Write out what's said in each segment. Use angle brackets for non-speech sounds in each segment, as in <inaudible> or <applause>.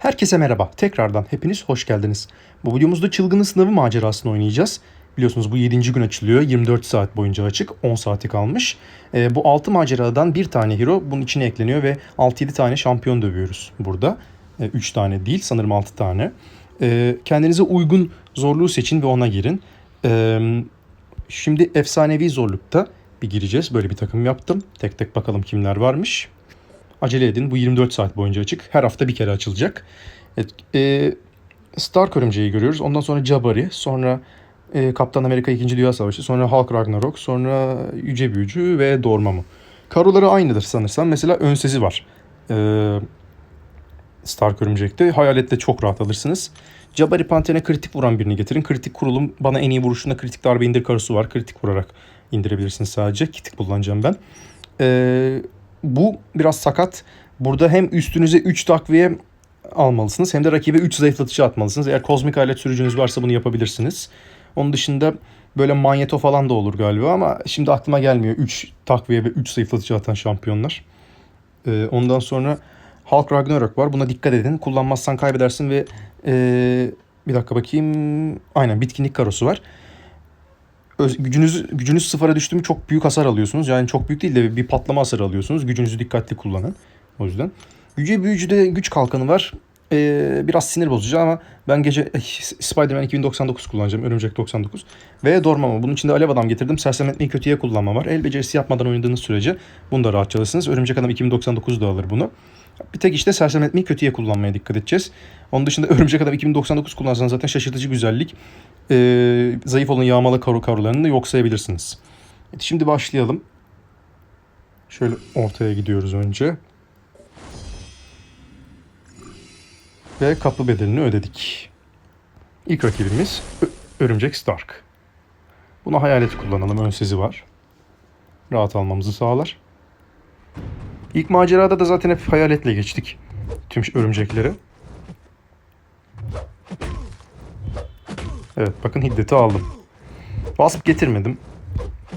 Herkese merhaba. Tekrardan hepiniz hoş geldiniz. Bu videomuzda çılgının sınavı macerasını oynayacağız. Biliyorsunuz bu 7. gün açılıyor. 24 saat boyunca açık. 10 saati kalmış. Ee, bu 6 maceradan bir tane hero bunun içine ekleniyor ve 6-7 tane şampiyon dövüyoruz burada. 3 tane değil sanırım 6 tane. Ee, kendinize uygun zorluğu seçin ve ona girin. Ee, şimdi efsanevi zorlukta bir gireceğiz. Böyle bir takım yaptım. Tek tek bakalım kimler varmış. Acele edin. Bu 24 saat boyunca açık. Her hafta bir kere açılacak. Evet, e, Stark Örümceği görüyoruz. Ondan sonra Jabari. Sonra e, Kaptan Amerika 2. Dünya Savaşı. Sonra Hulk Ragnarok. Sonra Yüce Büyücü ve Dormammu. Karoları aynıdır sanırsam. Mesela ön sesi var. E, Stark Örümcek'te. Hayaletle çok rahat alırsınız. Jabari Panter'e kritik vuran birini getirin. Kritik kurulum bana en iyi vuruşunda kritik darbe indir karosu var. Kritik vurarak indirebilirsiniz sadece. Kitik kullanacağım ben. Eee bu biraz sakat. Burada hem üstünüze 3 takviye almalısınız hem de rakibe 3 zayıflatıcı atmalısınız. Eğer kozmik alet sürücünüz varsa bunu yapabilirsiniz. Onun dışında böyle manyeto falan da olur galiba ama şimdi aklıma gelmiyor 3 takviye ve 3 zayıflatıcı atan şampiyonlar. Ee, ondan sonra Hulk Ragnarok var. Buna dikkat edin. Kullanmazsan kaybedersin ve ee, bir dakika bakayım. Aynen bitkinlik karosu var öz, gücünüz gücünüz sıfıra düştü mü çok büyük hasar alıyorsunuz. Yani çok büyük değil de bir patlama hasarı alıyorsunuz. Gücünüzü dikkatli kullanın. O yüzden. Yüce Büyücü'de güç kalkanı var. Ee, biraz sinir bozucu ama ben gece eh, Spider-Man 2099 kullanacağım. Örümcek 99. Ve Dormammu. Bunun içinde Alev Adam getirdim. Sersemletmeyi kötüye kullanma var. El becerisi yapmadan oynadığınız sürece bunu da rahat alırsınız. Örümcek Adam 2099 da alır bunu. Bir tek işte sersemletmeyi kötüye kullanmaya dikkat edeceğiz. Onun dışında <laughs> Örümcek Adam 2099 kullansanız zaten şaşırtıcı güzellik. Ee, zayıf olan yağmalı karu karularını da yok sayabilirsiniz. Evet, şimdi başlayalım. Şöyle ortaya gidiyoruz önce. Ve kapı bedelini ödedik. İlk rakibimiz Örümcek Stark. Buna hayalet kullanalım. Ön sezi var. Rahat almamızı sağlar. İlk macerada da zaten hep hayaletle geçtik. Tüm örümcekleri. Evet bakın hiddeti aldım. Wasp getirmedim.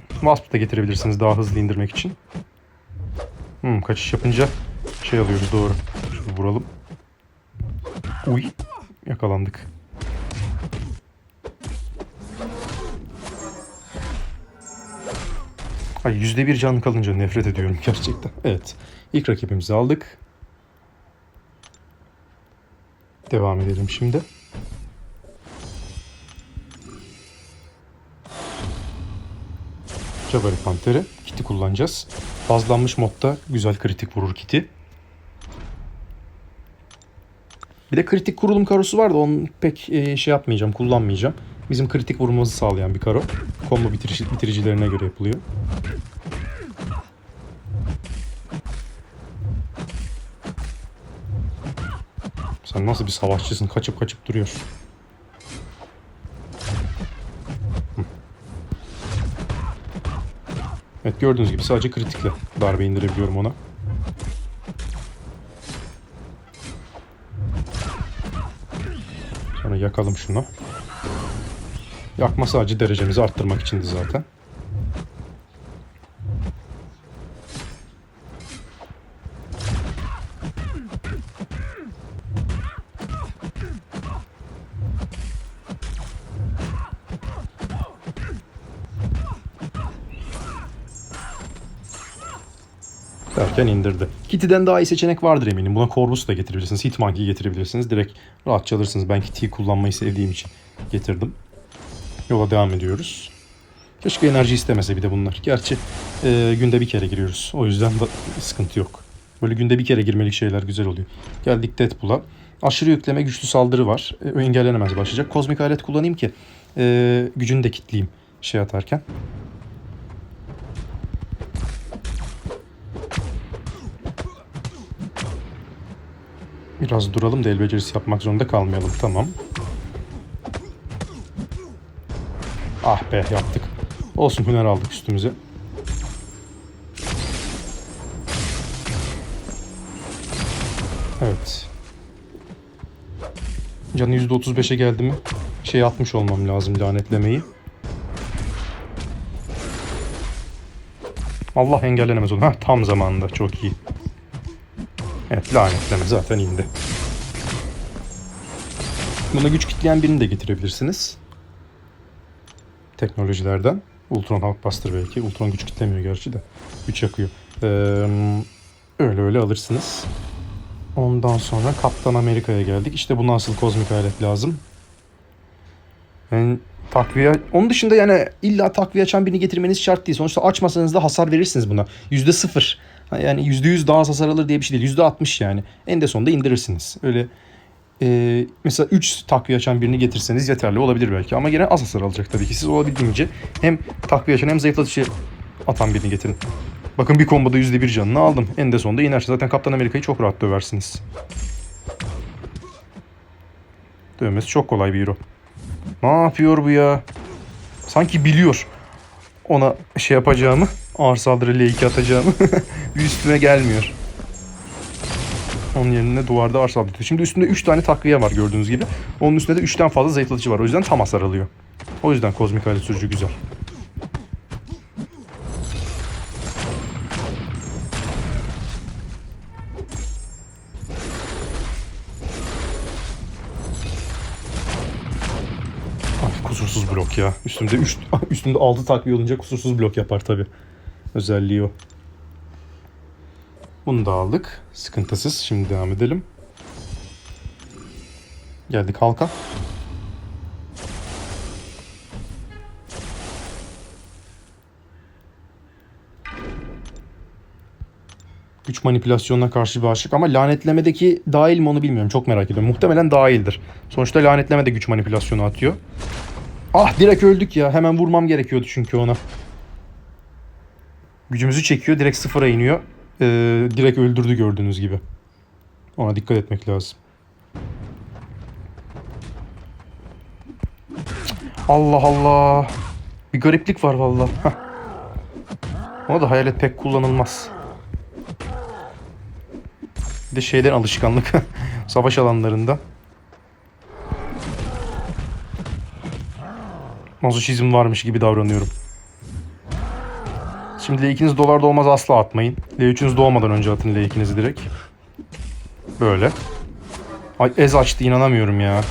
Wasp da getirebilirsiniz daha hızlı indirmek için. Hmm, kaçış yapınca şey alıyoruz doğru. Şunu vuralım. Uy yakalandık. Ay yüzde bir can kalınca nefret ediyorum gerçekten. Evet. İlk rakibimizi aldık. Devam edelim şimdi. Jabari Panter'i kiti kullanacağız. Fazlanmış modda güzel kritik vurur kiti. Bir de kritik kurulum karosu var da onu pek e, şey yapmayacağım, kullanmayacağım. Bizim kritik vurmamızı sağlayan bir karo. Combo bitirici, bitiricilerine göre yapılıyor. Sen nasıl bir savaşçısın? Kaçıp kaçıp duruyorsun. Evet gördüğünüz gibi sadece kritikle darbe indirebiliyorum ona. Sonra yakalım şunu. Yakma sadece derecemizi arttırmak içindi zaten. Derken indirdi. Kitty'den daha iyi seçenek vardır eminim. Buna Corvus da getirebilirsiniz. Hitmonkey getirebilirsiniz. Direkt rahatça alırsınız. Ben Kitty'yi kullanmayı sevdiğim için getirdim. Yola devam ediyoruz. Keşke enerji istemese bir de bunlar. Gerçi e, günde bir kere giriyoruz. O yüzden de sıkıntı yok. Böyle günde bir kere girmelik şeyler güzel oluyor. Geldik Deadpool'a. Aşırı yükleme güçlü saldırı var. E, engellenemez başlayacak. Kozmik alet kullanayım ki e, gücünü de kitleyeyim şey atarken. Biraz duralım da el becerisi yapmak zorunda kalmayalım. Tamam. Ah be yaptık. Olsun hüner aldık üstümüze. Evet. Canı %35'e geldi mi? Şey atmış olmam lazım lanetlemeyi. Allah engellenemez onu. Heh, tam zamanında çok iyi. Evet lanetleme zaten indi. Buna güç kitleyen birini de getirebilirsiniz. Teknolojilerden. Ultron Hulkbuster belki. Ultron güç kitlemiyor gerçi de. Güç yakıyor. Ee, öyle öyle alırsınız. Ondan sonra Kaptan Amerika'ya geldik. İşte buna asıl kozmik alet lazım. Yani takviye... Onun dışında yani illa takviye açan birini getirmeniz şart değil. Sonuçta açmasanız da hasar verirsiniz buna. Yüzde sıfır. Yani yüzde yüz daha az hasar alır diye bir şey değil. Yüzde altmış yani. En de sonunda indirirsiniz. Öyle e, mesela 3 takviye açan birini getirseniz yeterli olabilir belki. Ama gene az hasar alacak tabii ki. Siz olabildiğince hem takviye açan hem zayıflatıcı atan birini getirin. Bakın bir komboda %1 canını aldım. En de sonunda inerse zaten Kaptan Amerika'yı çok rahat döversiniz. Dövmesi çok kolay bir hero. Ne yapıyor bu ya? Sanki biliyor ona şey yapacağımı. Ağır saldırı L2 atacağımı. <laughs> bir üstüme gelmiyor. Onun yerine duvarda ağır saldırı. Şimdi üstünde 3 tane takviye var gördüğünüz gibi. Onun üstünde de 3'ten fazla zayıflatıcı var. O yüzden tam hasar alıyor. O yüzden kozmik alet sürücü güzel. Kusursuz blok ya. Üstümde 3 <laughs> üstümde 6 takviye olunca kusursuz blok yapar tabi. Özelliği o. Bunu da aldık. Sıkıntısız. Şimdi devam edelim. Geldik halka. Güç manipülasyonuna karşı bir aşık ama lanetlemedeki dahil mi onu bilmiyorum. Çok merak ediyorum. Muhtemelen dahildir. Sonuçta lanetleme de güç manipülasyonu atıyor. Ah direkt öldük ya. Hemen vurmam gerekiyordu çünkü ona. Gücümüzü çekiyor. Direkt sıfıra iniyor. Ee, direkt öldürdü gördüğünüz gibi. Ona dikkat etmek lazım. Allah Allah. Bir gariplik var vallahi. Heh. Ona da hayalet pek kullanılmaz. Bir de şeyden alışkanlık. <laughs> Savaş alanlarında. Mazoşizm varmış gibi davranıyorum. Şimdi L2'niz dolar da olmaz asla atmayın. L3'ünüz doğmadan önce atın L2'nizi direkt. Böyle. Ay ez açtı inanamıyorum ya.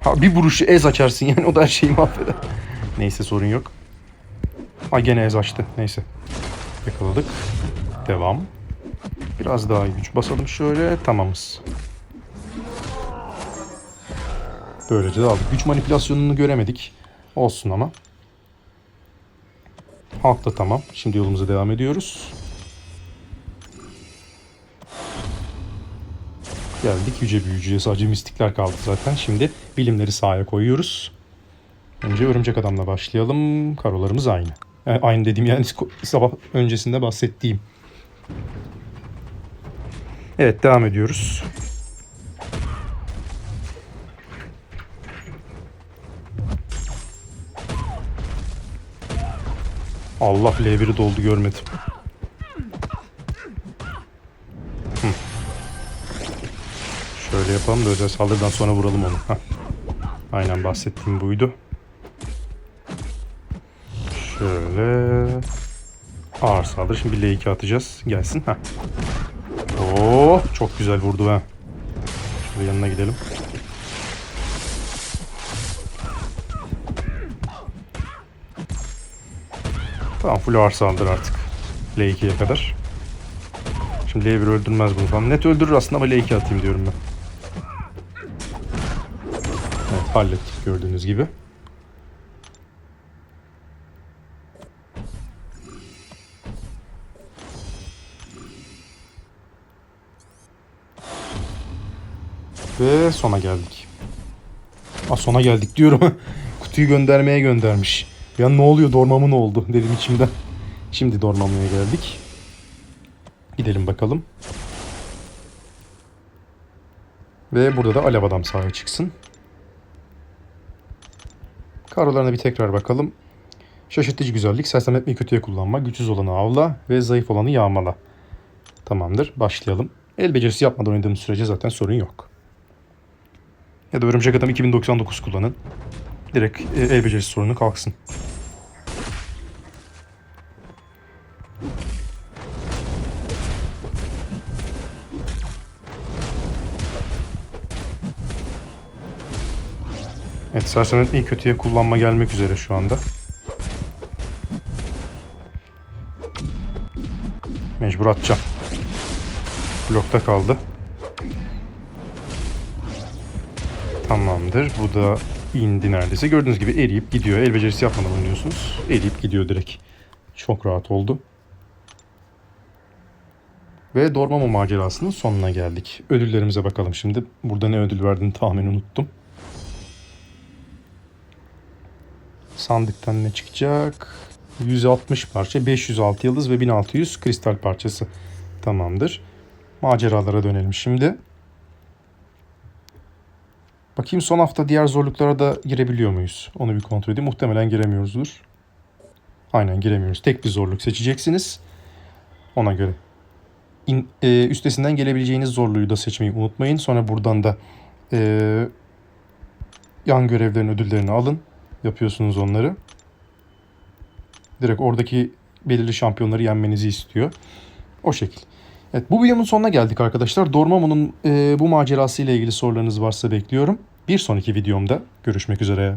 Ha, bir vuruşu ez açarsın yani o da her şeyi mahveder. Neyse sorun yok. Ay gene ez açtı. Neyse. Yakaladık. Devam. Biraz daha güç basalım şöyle. Tamamız. Böylece de aldık. Güç manipülasyonunu göremedik. Olsun ama. Halk da tamam. Şimdi yolumuza devam ediyoruz. Geldik yüce büyücüye. Sadece mistikler kaldı zaten. Şimdi bilimleri sahaya koyuyoruz. Önce örümcek adamla başlayalım. Karolarımız aynı. Yani aynı dediğim yani sabah öncesinde bahsettiğim. Evet devam ediyoruz. Allah L1'i doldu görmedim. Hı. Şöyle yapalım da özel saldırıdan sonra vuralım onu. Heh. Aynen bahsettiğim buydu. Şöyle ağır saldırı. Şimdi bir L2 atacağız. Gelsin. Heh. Oo, çok güzel vurdu ha. Şöyle yanına gidelim. Tamam full ağır saldır artık. L2'ye kadar. Şimdi L1 öldürmez bunu falan. Net öldürür aslında ama L2 atayım diyorum ben. Evet hallettik gördüğünüz gibi. Ve sona geldik. Aa, sona geldik diyorum. <laughs> Kutuyu göndermeye göndermiş. Ya ne oluyor dormamı ne oldu dedim içimden. Şimdi dormamaya geldik. Gidelim bakalım. Ve burada da alev adam sahaya çıksın. Karolarına bir tekrar bakalım. Şaşırtıcı güzellik, sersemletmeyi kötüye kullanma, güçsüz olanı avla ve zayıf olanı yağmala. Tamamdır, başlayalım. El becerisi yapmadan oynadığımız sürece zaten sorun yok. Ya da Örümcek Adam 2099 kullanın. Direkt e, el becerisi sorunu kalksın. Evet sersemletmeyi iyi kötüye kullanma gelmek üzere şu anda. Mecbur atacağım. Blokta kaldı. Tamamdır. Bu da indi neredeyse. Gördüğünüz gibi eriyip gidiyor. El becerisi yapmadan oynuyorsunuz. Eriyip gidiyor direkt. Çok rahat oldu. Ve Dormammu macerasının sonuna geldik. Ödüllerimize bakalım şimdi. Burada ne ödül verdiğini tahmin unuttum. Sandıktan ne çıkacak? 160 parça, 506 yıldız ve 1600 kristal parçası. Tamamdır. Maceralara dönelim şimdi. Bakayım son hafta diğer zorluklara da girebiliyor muyuz? Onu bir kontrol edeyim. Muhtemelen giremiyoruzdur. Aynen giremiyoruz. Tek bir zorluk seçeceksiniz. Ona göre. İn, e, üstesinden gelebileceğiniz zorluğu da seçmeyi unutmayın. Sonra buradan da e, yan görevlerin ödüllerini alın. Yapıyorsunuz onları. Direkt oradaki belirli şampiyonları yenmenizi istiyor. O şekil. Evet bu videomun sonuna geldik arkadaşlar. Dormammu'nun e, bu macerası ile ilgili sorularınız varsa bekliyorum. Bir sonraki videomda görüşmek üzere.